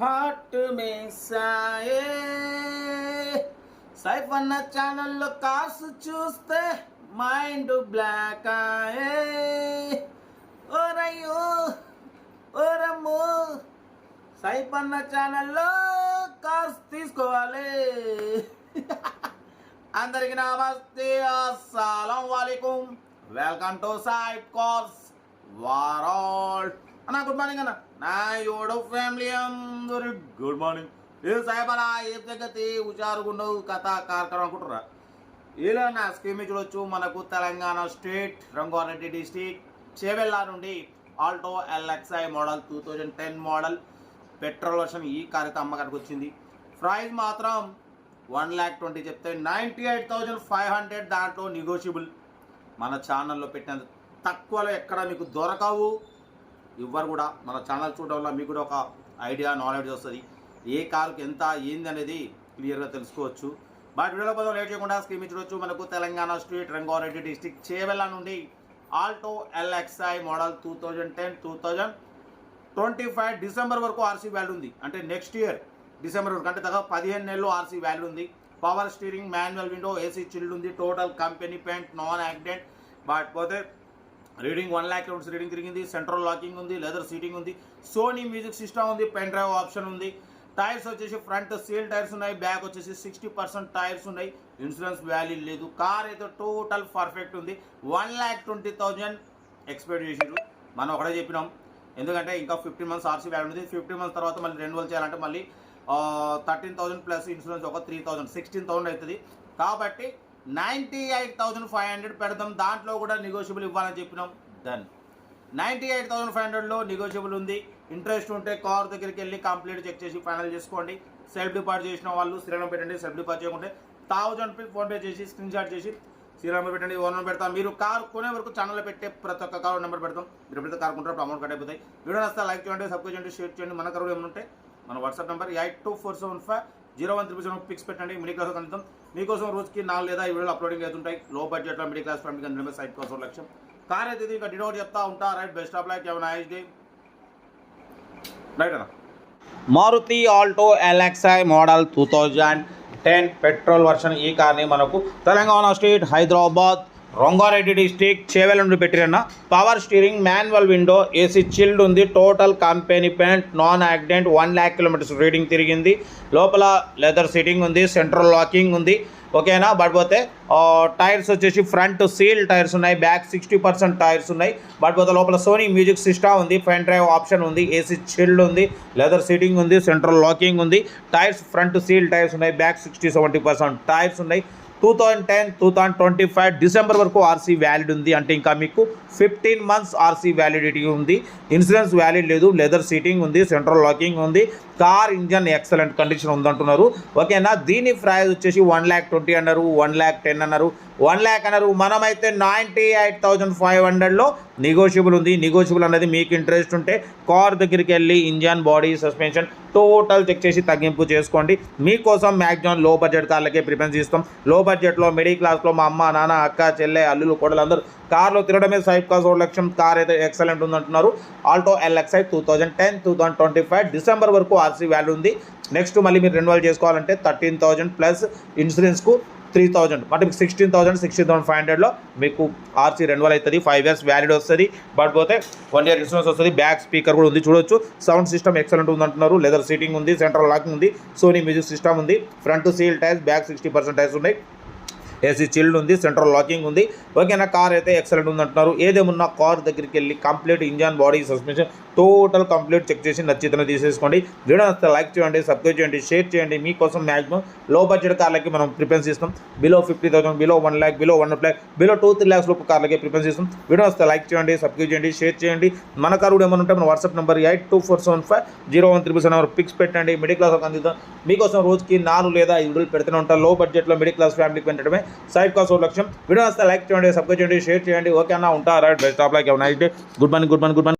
Hot మేసాయే Saif అన్న ఛానల్లో cars చూస్తే మైండ్ బ్లాక్ ఆయే. ఓరయ్యో ఓరమ్ము. సైఫ్ అన్న ఛానల్లో కార్స్ తీసుకోవాలి. అందరికి నమస్తే. అస్సలం వాలేకుం. Welcome to site cars. వారాల్ట్ అన్న గుడ్ మార్నింగ్ అన్న. నా యోడో ఫ్యామిలీ అందరు గుడ్ మార్నింగ్ ఏ సాహెబ్ ఏ జగతి హుషారుగుండవు కథ కార్యక్రమం అనుకుంటారా ఇలా నా స్కీమ్ చూడొచ్చు. మనకు తెలంగాణ స్టేట్ రంగారెడ్డి డిస్టిక్ చేవెళ్ళ నుండి Alto LXI model two thousand ten model petrol version ఈ కార్యక్రమం అమ్మకానికి వచ్చింది. ప్రైస్ మాత్రం వన్ ల్యాక్ ట్వంటీ చెప్తే ninety eight thousand five hundred దాంట్లో నెగోషియబుల్ మన ఛానల్లో పెట్టినంత తక్కువలో ఎక్కడ మీకు దొరకవు. ఎవ్వరు కూడా. మన ఛానల్ చూడడం వల్ల మీకు కూడా ఒక ఐడియా నాలెడ్జ్ వస్తుంది. ఏ కాలకు ఎంత ఏంది అనేది క్లియర్గా తెలుసుకోవచ్చు. బట్ వీడియోలో కొంచెం లేట్ చేయకుండా స్క్రీన్ మీద చూడొచ్చు. మనకు తెలంగాణ స్టేట్ రంగారెడ్డి డిస్టిక్ చేవెళ్ళ నుండి Alto LXI model two thousand ten two thousand twenty five December వరకు ఆర్సీ వాల్యూ ఉంది. అంటే నెక్స్ట్ ఇయర్ డిసెంబర్ వరకు. అంటే దాకా పదిహేను నెలలు ఆర్సీ వాల్యూ ఉంది. Power steering manual window AC chilled ఉంది. Total company paint non accident. But పోతే reading one lakh kilometers reading తిరిగింది సెంట్రల్ లాకింగ్ ఉంది లెదర్ సీటింగ్ ఉంది సోనీ మ్యూజిక్ సిస్టమ్ ఉంది పెన్ డ్రైవ్ ఆప్షన్ ఉంది. టైర్స్ వచ్చేసి ఫ్రంట్ సీల్ టైర్స్ ఉన్నాయి back వచ్చేసి సిక్స్టీ పర్సెంట్ టైర్స్ ఉన్నాయి ఇన్సూరెన్స్ వ్యాల్యూ లేదు. కార్ అయితే టోటల్ పర్ఫెక్ట్ ఉంది. One lakh twenty thousand expect చేసారు మనం ఒకటే చెప్పినాం. ఎందుకంటే ఇంకా ఫిఫ్టీన్ మంత్స్ ఆర్సీ వ్యాల్యూ ఉంది. ఫిఫ్టీన్ మంత్స్ తర్వాత మళ్ళీ రెన్యువల్ చేయాలంటే మళ్ళీ థర్టీన్ థౌసండ్ ప్లస్ ఇన్సూరెన్స్ ఒక త్రీ థౌసండ్ సిక్స్టీన్ థౌసండ్ అవుతుంది. కాబట్టి ninety eight thousand five hundred పెడదాం. దాంట్లో కూడా నెగోషియబుల్ ఇవ్వాలని చెప్పినాం. Done ninety eight thousand five హండ్రెడ్లో నెగోషియబుల్ ఉంది. ఇంట్రెస్ట్ ఉంటే కార్ దగ్గరికి వెళ్ళి కంప్లీట్ చెక్ చేసి ఫైనల్ చేసుకోండి. సెల్ఫ్ డిపాజిట్ చేసిన వాళ్ళు శ్రీరామ్ పెట్టండి. సెల్ఫ్ డిపాజిట్ చేయకుంటే థౌజండ్ రూపీస్ ఫోన్పే చేసి స్క్రీన్ షాట్ చేసి శ్రీరామ్ పెట్టండి. ఓన్ నెంబర్ పెడతాం. మీరు కార్ కొనే వరకు ఛానల్లో పెట్టే ప్రతి ఒక్క కార్ నెంబర్ పెడతాం. మీరు ఎప్పుడైతే కార్ కొంటారు అమౌంట్ కట్ అయిపోతాయి. వీడియో నస్తా లైక్ చేయండి సబ్స్క్రైబ్ చేయండి షేర్ చేయండి. మన కరువు ఏమైనా ఉంటే మన WhatsApp number eight two four seven five zero one triple seven pics పెట్టండి. మిడిల్ క్లాస్ అందిద్దాం. మీకోసం రోజుకి నాలుగు లేదా ఈ వీడియోలు అప్లోడింగ్ అవుతుంటాయి. లో బడ్జెట్లో మిడిల్ క్లాస్ ఫ్యామిలీ అందరి సైట్ కోసం లక్ష్యం కార్ అయితే ఇది ఇంకా డినోట్ చెప్తా ఉంటా రైట్ బెస్ట్ ఆఫ్ లైక్ ఏమైనా నైస్ డే రైట్ అన్న? Maruti Alto LXI model two thousand ten petrol version ఈ కార్ని మనకు తెలంగాణ స్టేట్ హైదరాబాద్ రంగారెడ్డి డిస్టిక్ చేవెల నుండి పెట్టిరన్న power steering manual window AC chilled ఉంది. Total company paint non accident one lakh kilometers reading తిరిగింది. లోపల leather seating ఉంది central locking ఉంది. ఓకేనా? బట్ పోతే టైర్స్ వచ్చేసి ఫ్రంట్ సీల్ టైర్స్ ఉన్నాయి. బ్యాక్ సిక్స్టీ పర్సెంట్ టైర్స్ ఉన్నాయి. బట్ పోతే లోపల సోనీ మ్యూజిక్ సిస్టమ్ ఉంది. ఫెన్ డ్రైవ్ ఆప్షన్ ఉంది. ఏసీ చిల్డ్ ఉంది. లెదర్ సీటింగ్ ఉంది. సెంట్రల్ లాకింగ్ ఉంది. టైర్స్ ఫ్రంట్ సీల్ టైర్స్ ఉన్నాయి. Back sixty seventy percent tyres ఉన్నాయి. Two thousand ten two thousand twenty five December వరకు ఆర్సీ వ్యాలిడ్ ఉంది. అంటే ఇంకా మీకు ఫిఫ్టీన్ మంత్స్ ఆర్సీ వ్యాలిడిటీ ఉంది. ఇన్సూరెన్స్ వ్యాలిడ్ లేదు. లెదర్ సీటింగ్ ఉంది. సెంట్రల్ లాకింగ్ ఉంది. కార్ ఇంజన్ ఎక్సలెంట్ కండిషన్ ఉందంటున్నారు. ఓకేనా దీని ప్రైస్ వచ్చేసి వన్ ల్యాక్ ట్వంటీ అన్నారు. వన్ ల్యాక్ టెన్ అన్నారు. వన్ ల్యాక్ అన్నారు. మనమైతే నైంటీ ఎయిట్ థౌజండ్ ఫైవ్ హండ్రెడ్లో నెగోషియబుల్ ఉంది. నెగోషియబుల్ అనేది మీకు ఇంట్రెస్ట్ ఉంటే కార్ దగ్గరికి వెళ్ళి engine body suspension total check చేసి తగ్గింపు చేసుకోండి. మీకోసం మ్యాక్సిమం లో బడ్జెట్ కార్లకే ప్రిఫరెన్స్ ఇస్తాం. లో బడ్జెట్లో మిడిల్ క్లాస్లో మా అమ్మ నాన్న అక్క చెల్లె అల్లులు కోడలు అందరూ కార్లో తిరగడమే సైడ్ కాస్ ఒక లక్షం కార్ అయితే ఎక్సలెంట్ ఉందంటున్నారు. Alto LXI two thousand ten two thousand twenty five December వరకు ఆర్సీ వాల్యూ ఉంది. నెక్స్ట్ మళ్ళీ మీరు రెన్యువల్ చేసుకోవాలంటే థర్టీన్ థౌజండ్ ప్లస్ ఇన్సూరెన్స్కు త్రీ థౌజండ్. అంటే మీకు sixteen thousand sixteen thousand five హండ్రెడ్లో మీకు ఆర్సీ రెన్యువల్ అవుతుంది ఫైవ్ ఇయర్స్ వ్యాలిడ్ వస్తుంది. బట్ పోతే వన్ ఇయర్ ఇన్సూరెన్స్ వస్తుంది బ్యాక్ స్పీకర్ కూడా ఉంది చూడొచ్చు. సౌండ్ సిస్టమ్ ఎక్సలెంట్ ఉంది అంటున్నారు లెదర్ సీటింగ్ ఉంది సెంట్రల్ లాకింగ్ ఉంది సోనీ మ్యూజిక్ సిస్టమ్ ఉంది front seal tyres back sixty percent tyres ఉన్నాయి. ఏసీ చిల్డ్ ఉంది సెంట్రల్ లాకింగ్ ఉంది. ఓకేనా కార్ అయితే ఎక్సలెంట్ ఉంది అంటున్నారు ఏదేమున్నా కార్ దగ్గరికి వెళ్ళి complete engine body suspension total complete check చేసి నచ్చితేనే తీసేసుకోండి. వీడియో నచ్చితే లైక్ చేయండి సబ్స్క్రైబ్ చేయండి షేర్ చేయండి. మీకోసం మ్యాక్సిమం లో బడ్జెట్ కార్లకి మనం ప్రిఫరెన్స్ ఇస్తాం. Below fifty thousand below one lakh below one lakh below two three lakhs లోపు కార్లకి ప్రిఫరెన్స్ ఇస్తాం. వీడియో నచ్చితే లైక్ చేయండి సబ్స్క్రైబ్ చేయండి షేర్ చేయండి. మన కారు కూడా ఏమైనా ఉంటే మన WhatsApp number eight two four seven five zero one triple seven pics పెట్టండి. మిడిల్ క్లాస్ అందిద్దాం. మీకోసం రోజుకి నాలుగు లేదా ఐదు వీడియోలు పెడుతూనే ఉంటాం. లో బడ్జెట్లో మిడిల్ క్లాస్ ఫ్యామిలీకి పెట్టడమే. సైడ్ కాస్ట్ లక్ష్యం. వీడియో వస్తే లైక్ చేయండి సబ్స్క్రైబ్ చేయండి షేర్ చేయండి. ఓకే అన్న ఉంటారా best of like night good morning good morning good morning.